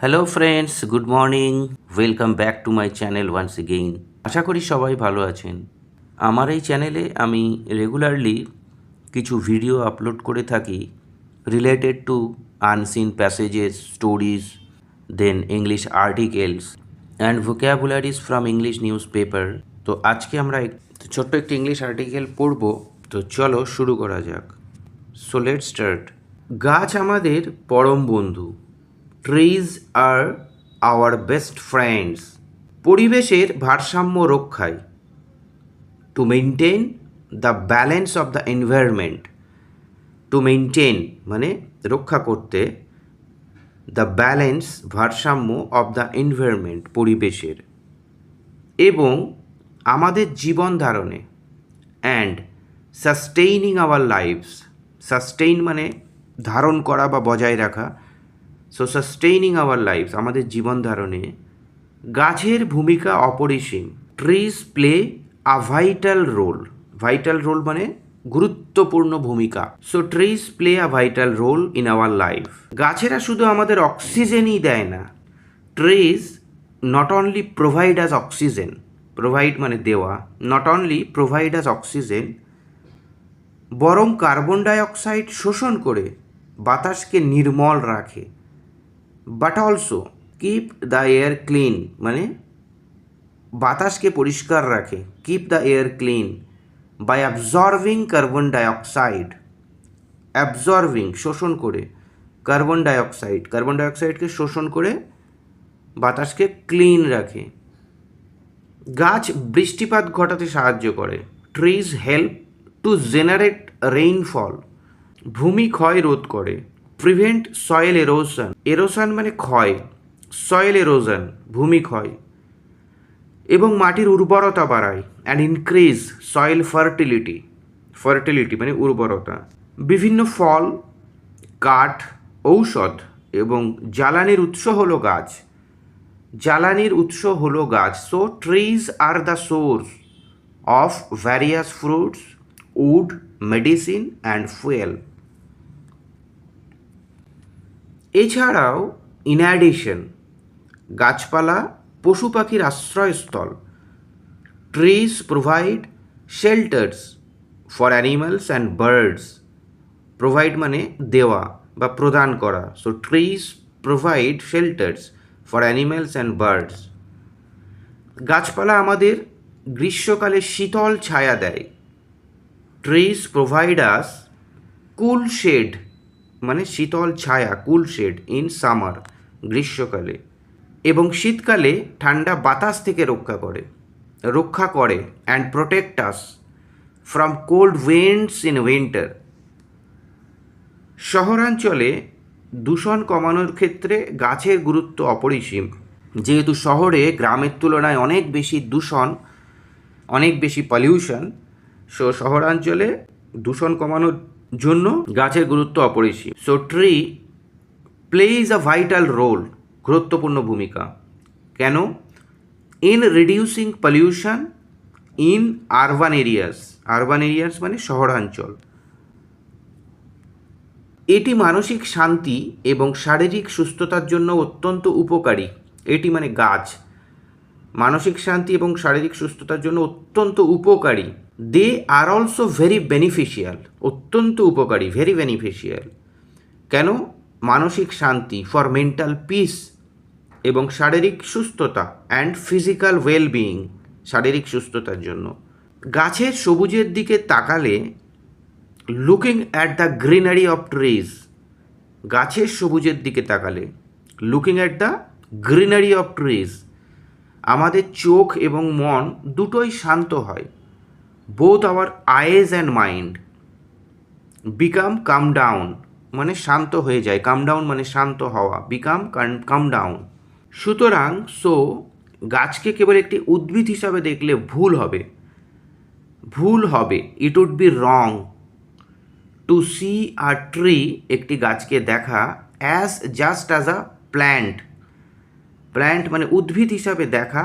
Hello friends good morning welcome back to my channel once again আশা করি সবাই ভালো আছেন। আমার এই চ্যানেলে আমি রেগুলারলি কিছু ভিডিও আপলোড করে থাকি related to unseen passages stories then English articles and vocabularies from English newspaper তো আজকে আমরা ছোট্ট একটি ইংলিশ আর্টিকেল পড়ব। তো চলো শুরু করা যাক। সো লেট স্টার্ট গাছ আমাদের পরম বন্ধু। Trees are our best friends পরিবেশের ভারসাম্য রক্ষায়। To maintain the balance of the environment to maintain মানে রক্ষা করতে দ্য ব্যালেন্স ভারসাম্য অফ দ্য এনভায়রনমেন্ট পরিবেশের। এবং আমাদের জীবন ধারণে and sustaining our lifes sustain মানে ধারণ করা বা বজায় রাখা সো সাস্টেইনিং আওয়ার লাইফস আমাদের জীবন ধারণে, গাছের ভূমিকা অপরিসীম। Trees play a vital role vital role মানে গুরুত্বপূর্ণ ভূমিকা। So trees play a vital role in our life গাছেরা শুধু আমাদের অক্সিজেনই দেয় না। Trees not only provide as oxygen provide মানে দেওয়া। Not only provide as oxygen বরং কার্বন ডাইঅক্সাইড শোষণ করে বাতাসকে নির্মল রাখে। But also keep the air clean মানে বাতাসকে পরিষ্কার রাখে। Keep the air clean by absorbing carbon dioxide absorbing শোষণ করে। কার্বন ডাইঅক্সাইড কার্বন ডাইঅক্সাইডকে শোষণ করে বাতাসকে ক্লিন রাখে। গাছ বৃষ্টিপাত ঘটাতে সাহায্য করে। Trees help to generate rainfall ভূমি ক্ষয় রোধ করে। প্রিভেন্ট সয়েল এরোশন এরোশন মানে ক্ষয় সয়েল এরোশন ভূমি ক্ষয়, এবং মাটির উর্বরতা বাড়ায় and increase soil fertility fertility মানে উর্বরতা। বিভিন্ন ফল, কাঠ, ঔষধ এবং জ্বালানির উৎস হলো গাছ। জ্বালানির উৎস হলো গাছ। So trees are the source of various fruits wood medicine and fuel এছাড়াও ইন অ্যাডিশন গাছপালা, পশু পাখির আশ্রয়স্থল trees provide shelters for animals and birds provide মানে দেওয়া বা প্রদান করা so trees provide shelters for animals and birds গাছপালা আমাদের গ্রীষ্মকালে শীতল ছায়া দেয়। Trees provide us cool shade মানে শীতল ছায়া, কুল শেড, ইন সামার, গ্রীষ্মকালে। এবং শীতকালে ঠান্ডা বাতাস থেকে রক্ষা করে। রক্ষা করে and protect us from cold winds in winter শহরাঞ্চলে দূষণ কমানোর ক্ষেত্রে গাছের গুরুত্ব অপরিসীম। যেহেতু শহরে গ্রামের তুলনায় অনেক বেশি দূষণ, অনেক বেশি পলিউশন সো শহরাঞ্চলে দূষণ কমানোর জন্য গাছের গুরুত্ব অপরিসীম। So tree plays a vital role গুরুত্বপূর্ণ ভূমিকা। কেন? In reducing pollution in urban areas urban areas মানে শহরাঞ্চল। এটি মানসিক শান্তি এবং শারীরিক সুস্থতার জন্য অত্যন্ত উপকারী। এটি মানে গাছ। মানসিক শান্তি এবং শারীরিক সুস্থতার জন্য অত্যন্ত উপকারী। They are also very beneficial অত্যন্ত উপকারী ভেরি বেনিফিশিয়াল কেন? মানসিক শান্তি ফর মেন্টাল পিস এবং শারীরিক সুস্থতা অ্যান্ড ফিজিক্যাল ওয়েল বিইং শারীরিক সুস্থতার জন্য। গাছের সবুজের দিকে তাকালে looking at the greenery of trees গাছের সবুজের দিকে তাকালে looking at the greenery of trees আমাদের চোখ এবং মন দুটোই শান্ত হয়। Both our eyes and mind become calm down মানে শান্ত হয়ে যায়। কাম ডাউন মানে শান্ত হওয়া। বিকাম কাম ডাউন সুতরাং সো গাছকে কেবল একটি উদ্ভিদ হিসাবে দেখলে ভুল হবে। ভুল হবে। It would be wrong to see our tree একটি গাছকে দেখা as just as a plant plant মানে উদ্ভিদ হিসাবে দেখা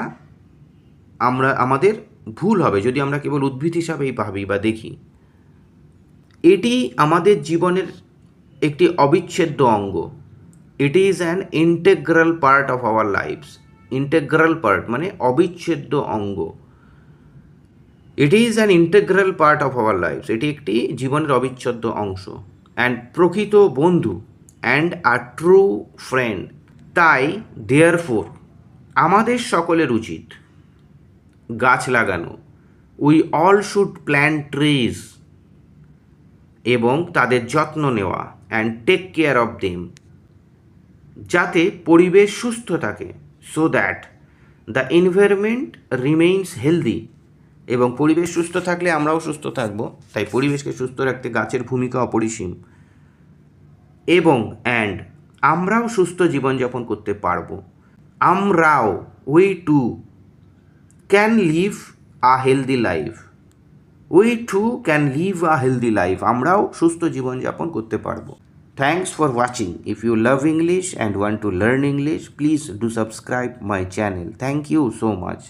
আমরা, আমাদের ভুল হবে যদি আমরা কেবল উদ্ভিদ হিসাবেই ভাবি বা দেখি। এটি আমাদের জীবনের একটি অবিচ্ছেদ্য অঙ্গ। It is an integral part of our lifes integral part মানে অবিচ্ছেদ্য অঙ্গ। It is an integral part of our lifes এটি একটি জীবনের অবিচ্ছেদ্য অংশ। অ্যান্ড প্রকৃত বন্ধু অ্যান্ড আ ট্রু ফ্রেন্ড তাই দেয়ার ফোর আমাদের সকলের উচিত গাছ লাগানো, we all should plan trees এবং তাদের যত্ন নেওয়া and take care of them যাতে পরিবেশ সুস্থ থাকে so that the environment remains healthy এবং পরিবেশ সুস্থ থাকলে আমরাও সুস্থ থাকব, তাই পরিবেশকে সুস্থ রাখতে গাছের ভূমিকা অপরিসীম। এবং অ্যান্ড আমরাও সুস্থ জীবনযাপন করতে পারব। আমরাও we too can live a healthy life we too can live a healthy life আমরাও সুস্থ জীবনযাপন করতে পারব। Thanks for watching if you love English and want to learn English please do subscribe my channel thank you so much